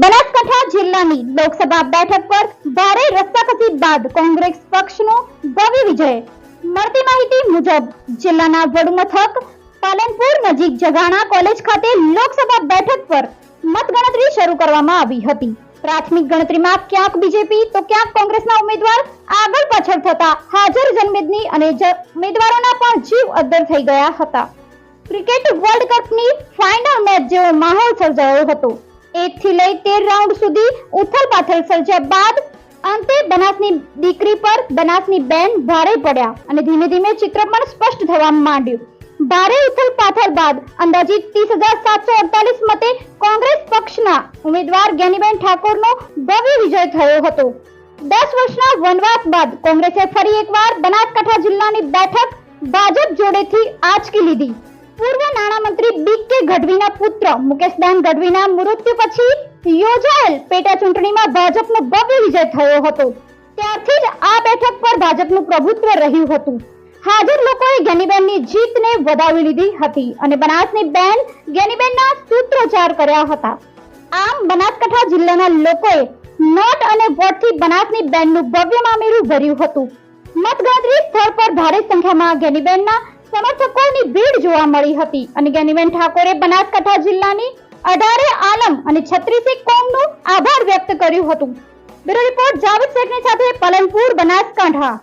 બનાસકાંઠા જિલ્લાની લોકસભા બેઠક પર ભારે રસ્સાકસી બાદ કોંગ્રેસ પક્ષનો ભવ્ય વિજય. મળતી માહિતી મુજબ, જિલ્લાના વડમથક પાલનપુર નજીક જગાણા કોલેજ ખાતે લોકસભા બેઠક પર મતગણતરી શરૂ કરવામાં આવી હતી. પ્રાથમિક ગણતરીમાં ક્યાંક બીજેપી તો ક્યાંક કોંગ્રેસના ઉમેદવાર આગળ પાછળ થતા હાજર જનમેદની અને ઉમેદવારોના પણ જીવ અદ્ધર થઈ ગયા હતા. ક્રિકેટ વર્લ્ડ કપની ફાઇનલ મેચ જેવો માહોલ સર્જાયો હતો. એક થી લઈ તેર રાઉન્ડ સુધી ઉથલપાથલ સર્જ્યા બાદ અંતે બનાસની દીકરી પર બનાસની બેન ભારે પડ્યા અને ધીમે ધીમે ચિત્ર પણ સ્પષ્ટ થવા માંડ્યું. ભારે ઉથલપાથલ બાદ અંદાજિત ત્રીસ હજાર સાતસો અડતાલીસ મતે કોંગ્રેસ પક્ષના ઉમેદવાર જ્ઞાનીબેન ઠાકોરનો ભવ્ય વિજય થયો હતો. દસ વર્ષના વનવાસ બાદ કોંગ્રેસે ફરી એકવાર બનાસકાંઠા જિલ્લાની બેઠક ભાજપ જોડેથી આંચકી લીધી. પૂર્વ નાણામંત્રી બી કે ગઢવીના પુત્ર મુકેશદાન ગઢવીના મૃત્યુ પછી યોજાયેલ પેટા ચૂંટણીમાં ભાજપનો ભવ્ય વિજય થયો હતો. ત્યારથી જ આ બેઠક પર ભાજપનું પ્રભુત્વ રહ્યું હતું. હાજર લોકોએ ગેનીબેનની જીતને વધાવી લીધી હતી અને બનાસની બેન ગેનીબેનના સૂત્રોચ્ચાર કર્યા હતા. આમ બનાસકાંઠા જિલ્લાના લોકોએ નોટ અને વોટથી બનાસની બેનનું ભવ્ય મામેરું ભર્યું હતું. મતગણતરી સ્થળ પર ભારે સંખ્યામાં જ્ઞાનીબેનના સમર્થકોની ભીડ જોવા મળી હતી. અને જ્ઞાનીબેન ઠાકોરે બનાસકાંઠા જિલ્લાની અઢારે આલમ અને છત્રીસી કોમનું આભાર વ્યક્ત કર્યું હતું. બ્યુરો રિપોર્ટ જાવેદ શેખની સાથે પલનપુર, બનાસકાંઠા.